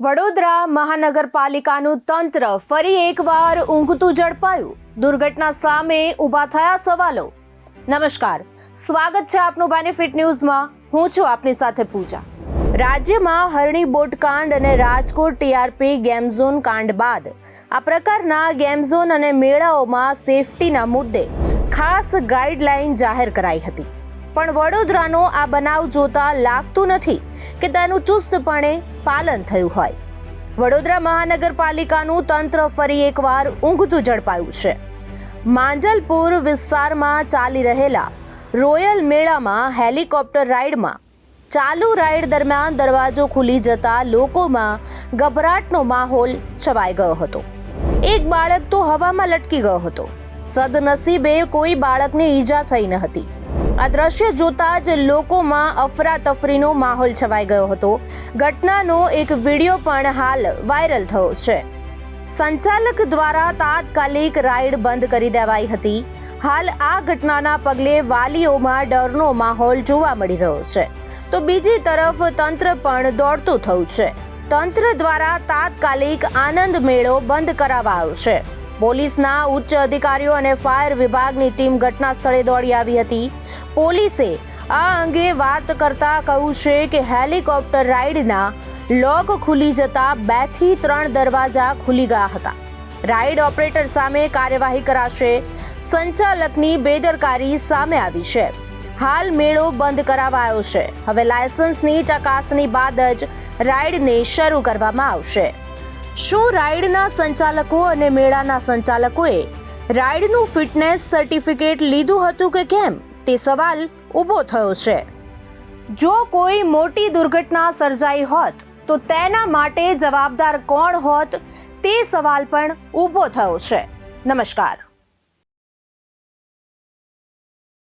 વડોદરા મહાનગરપાલિકાનું તંત્ર ફરી એકવાર ઊંઘતું ઝડપાયું. દુર્ઘટના સામે ઊભા થયા સવાલો. નમસ્કાર. સ્વાગત છે આપનું બેનિફિટ ન્યૂઝમાં હું છું આપની સાથે પૂજા. રાજ્યમાં હરણી બોટ કાંડ અને રાજકોટ ટીઆરપી ગેમ ઝોન કાંડ બાદ. આ પ્રકારના ગેમ ઝોન અને મેળાઓમાં સેફટીના મુદ્દે ખાસ ગાઈડલાઈન જાહેર કરાઈ હતી. પણ વડોદરાનો આ બનાવ જોતા લાગતું નથી કે તેનું ચુસ્તપણે પાલન થયું હોય. વડોદરા મહાનગરપાલિકાનું તંત્ર ફરી એકવાર ઊંઘતું ઝડપાયું છે. માંજલપુર વિસ્તારમાં ચાલી રહેલા રોયલ મેળામાં હેલિકોપ્ટર રાઇડમાં ચાલુ રાઇડ દરમિયાન દરવાજો ખુલી જતા લોકોમાં ગભરાટનો માહોલ છવાઈ ગયો હતો. એક બાળક તો હવામાં લટકી ગયો હતો. સદનસીબે કોઈ બાળકને ઈજા થઈ ન હતી. આ દ્રશ્ય જોતા જ લોકોમાં અફરાતફરીનો માહોલ છવાઈ ગયો હતો. ઘટનાનો એક વીડિયો પણ હાલ વાયરલ થયો છે. સંચાલક દ્વારા તાત્કાલિક રાઈડ બંધ કરી દેવાઈ હતી. હાલ આ ઘટનાના પગલે વાલીઓમાં ડરનો માહોલ જોવા મળી રહ્યો છે. તો બીજી તરફ તંત્ર પણ દોડતું થયું છે. તંત્ર દ્વારા તાત્કાલિક આનંદ મેળો બંધ કરાવાયો છે. પોલીસના ઉચ્ચ અધિકારીઓ અને ફાયર વિભાગની ટીમ ઘટના સ્થળે દોડી આવી હતી. પોલીસે આ અંગે વાત કરતા કહ્યું છે કે હેલિકોપ્ટર રાઇડના લોક ખુલી જતા બેથી ત્રણ દરવાજા ખુલી ગયા હતા. રાઇડ ઓપરેટર સામે કાર્યવાહી કરાશે. સંચાલકની બેદરકારી સામે આવી છે. હાલ મેળો બંધ કરાવાયો છે. હવે લાયસન્સની ચકાસણી બાદ જ રાઇડને શરૂ કરવામાં આવશે. શું રાઇડના સંચાલકો અને મેળાના સંચાલકોએ રાઇડનું ફિટનેસ સર્ટિફિકેટ લીધું હતું કે કેમ? તે સવાલ ઊભો થયો છે. જો કોઈ મોટી દુર્ઘટના સર્જાઈ હોત, તો તેના માટે જવાબદાર કોણ હોત તે સવાલ પણ ઊભો થયો છે. નમસ્કાર.